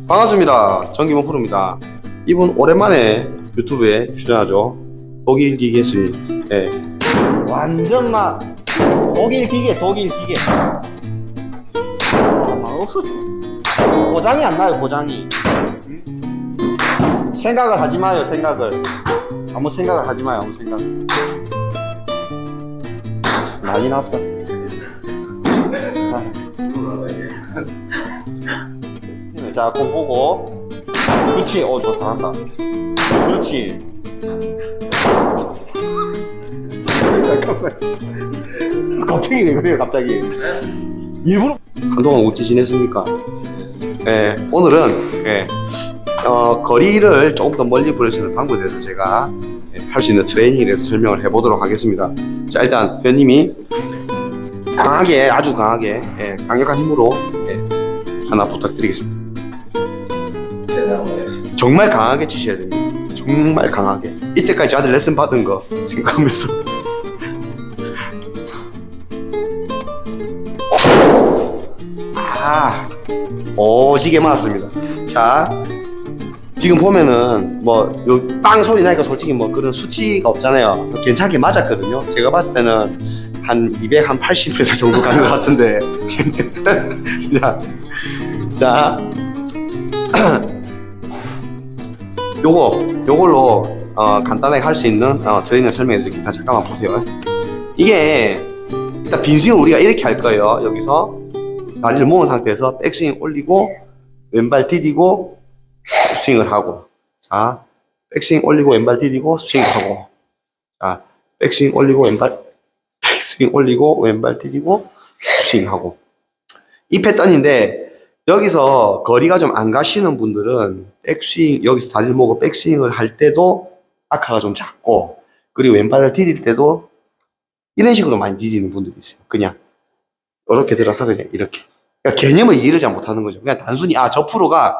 반갑습니다. 정기문 프로입니다. 이분 오랜만에 유튜브에 출연하죠. 독일 기계 스윙. 예. 완전 막 독일 기계, 독일 기계. 아, 막 없어. 고장이 안 나요, 고장이. 음? 생각을 하지 마요, 생각을. 아무 생각을 하지 마요, 아무 생각. 난리 났다. 자, 공 보고. 그렇지. 어, 너 잘한다. 그렇지. 잠깐만. 갑자기 왜 그래요, 갑자기? 일부러. 한동안 어찌 지냈습니까? 예, 오늘은, 예, 어, 거리를 조금 더 멀리 보낼 수 있는 방법에 대해서 제가 예, 할수 있는 트레이닝에 대해서 설명을 해보도록 하겠습니다. 자, 일단, 회원님이 강하게, 아주 강하게, 예, 강력한 힘으로, 예, 하나 부탁드리겠습니다. 정말 강하게 치셔야 됩니다. 정말 강하게. 이때까지 아들 레슨 받은 거 생각하면서. 아, 오지게 맞았습니다. 자, 지금 보면은 뭐 요 빵 소리 나니까 솔직히 뭐 그런 수치가 없잖아요. 괜찮게 맞았거든요. 제가 봤을 때는 한 200, 한 80m 정도 간 것 같은데. 자, 자. 요거 요걸로 어, 간단하게 할 수 있는 어, 트레이닝 설명해 드릴게요. 잠깐만 보세요. 이게 일단 빈스윙을 우리가 이렇게 할 거예요. 여기서 다리를 모은 상태에서 백스윙 올리고 왼발 디디고 스윙을 하고 자 백스윙 올리고 왼발 디디고 스윙하고 자 백스윙 올리고 왼발 백스윙 올리고 왼발 디디고 스윙하고 이 패턴인데 여기서 거리가 좀 안 가시는 분들은 백스윙 여기서 다리를 모고 백스윙을 할 때도 아카가 좀 작고 그리고 왼발을 디딜 때도 이런 식으로 많이 디디는 분들이 있어요. 그냥 이렇게 들어서 그냥 이렇게 그러니까 개념을 이해를 잘 못하는 거죠. 그냥 단순히 아 저 프로가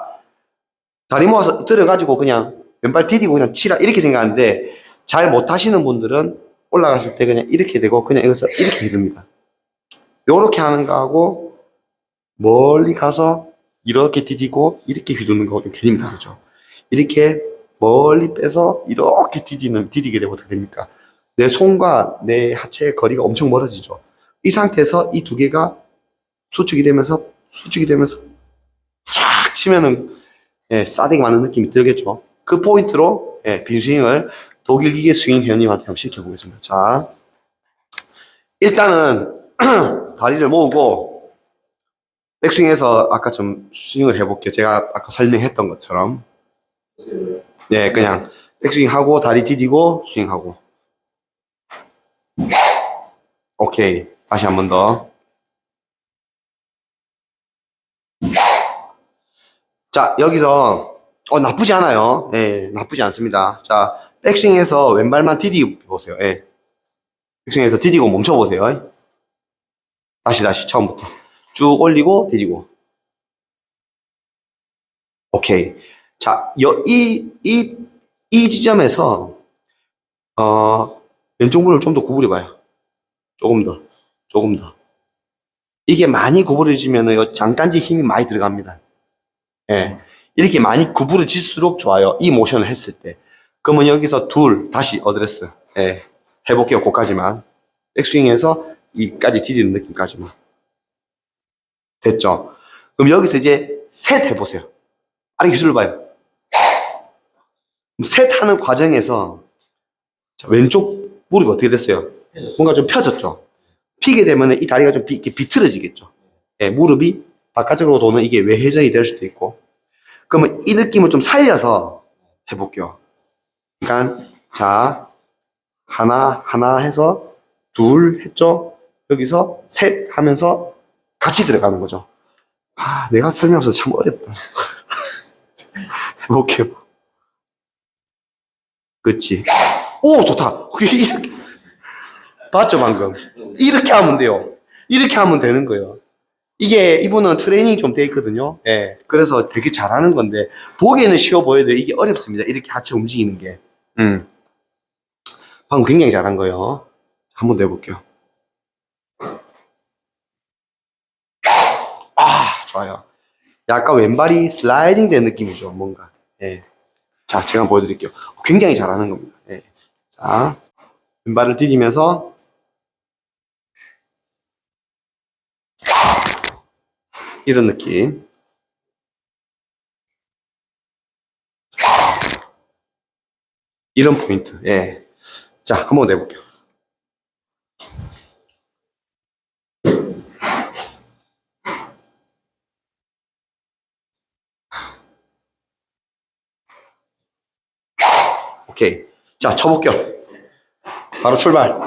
다리 모아서 들어가지고 그냥 왼발 디디고 그냥 치라 이렇게 생각하는데 잘 못하시는 분들은 올라갔을 때 그냥 이렇게 되고 그냥 여기서 이렇게 됩니다. 요렇게 하는 거하고 멀리 가서 이렇게 디디고 이렇게 휘두는 거하고 좀 개념이 다르죠. 이렇게 멀리 빼서 이렇게 디디는 디디게 되면 어떻게 됩니까? 내 손과 내 하체의 거리가 엄청 멀어지죠. 이 상태에서 이 두 개가 수축이 되면서 수축이 되면서 착 치면은 예, 싸대기 맞는 느낌이 들겠죠. 그 포인트로 예, 빈스윙을 독일 기계 스윙 회원님한테 한번 시켜보겠습니다. 자, 일단은 다리를 모으고 백스윙에서 아까 좀 스윙을 해볼게요. 제가 아까 설명했던 것처럼. 네, 그냥 백스윙 하고 다리 디디고 스윙하고. 오케이. 다시 한 번 더. 자, 여기서, 어, 나쁘지 않아요. 예, 나쁘지 않습니다. 자, 백스윙에서 왼발만 디디고 보세요. 예. 백스윙에서 디디고 멈춰 보세요. 다시, 다시, 처음부터. 쭉 올리고, 디디고. 오케이. 자, 여, 이, 이, 이 지점에서, 어, 왼쪽 무릎을 좀 더 구부려 봐요. 조금 더, 조금 더. 이게 많이 구부러지면은 요 장간지 힘이 많이 들어갑니다. 예. 이렇게 많이 구부러질수록 좋아요. 이 모션을 했을 때. 그러면 여기서 둘, 다시 어드레스. 예. 해볼게요. 그까지만. 백스윙에서 이까지 디디는 느낌까지만. 됐죠? 그럼 여기서 이제 셋 해보세요. 아래 기술을 봐요. 셋 하는 과정에서 자, 왼쪽 무릎이 어떻게 됐어요? 뭔가 좀 펴졌죠? 피게 되면 이 다리가 좀 비, 이렇게 비틀어지겠죠? 예, 무릎이 바깥쪽으로 도는 이게 외회전이 될 수도 있고. 그러면 이 느낌을 좀 살려서 해볼게요. 그러니까, 자, 하나, 하나 해서 둘 했죠? 여기서 셋 하면서 같이 들어가는 거죠. 아, 내가 설명하면서 참 어렵다. 해볼게요. 그치. 오, 좋다. 이렇게, 봤죠, 방금? 이렇게 하면 돼요. 이렇게 하면 되는 거예요. 이게, 이분은 트레이닝이 좀돼 있거든요. 예. 그래서 되게 잘하는 건데, 보기에는 쉬워 보여도 이게 어렵습니다. 이렇게 하체 움직이는 게. 음. 방금 굉장히 잘한 거예요. 한번 더 해볼게요. 아, 좋아요. 약간 왼발이 슬라이딩 된 느낌이죠, 뭔가. 예. 자, 제가 보여드릴게요. 굉장히 잘하는 겁니다. 예. 자, 왼발을 디디면서 이런 느낌. 이런 포인트. 예. 자, 한번 내볼게요. 오케이. 자, 쳐볼게요. 바로 출발.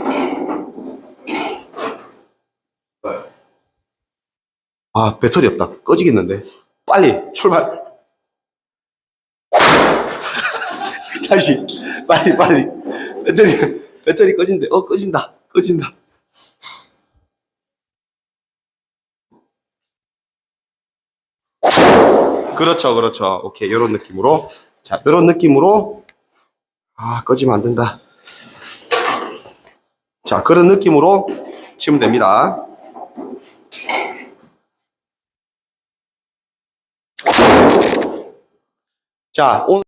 아, 배터리 없다. 꺼지겠는데. 빨리, 출발. 다시. 빨리, 빨리. 배터리, 배터리 꺼진대. 어, 꺼진다. 꺼진다. 그렇죠, 그렇죠. 오케이. 요런 느낌으로. 자, 요런 느낌으로. 아, 꺼지면 안 된다. 자, 그런 느낌으로 치면 됩니다. 자, 오늘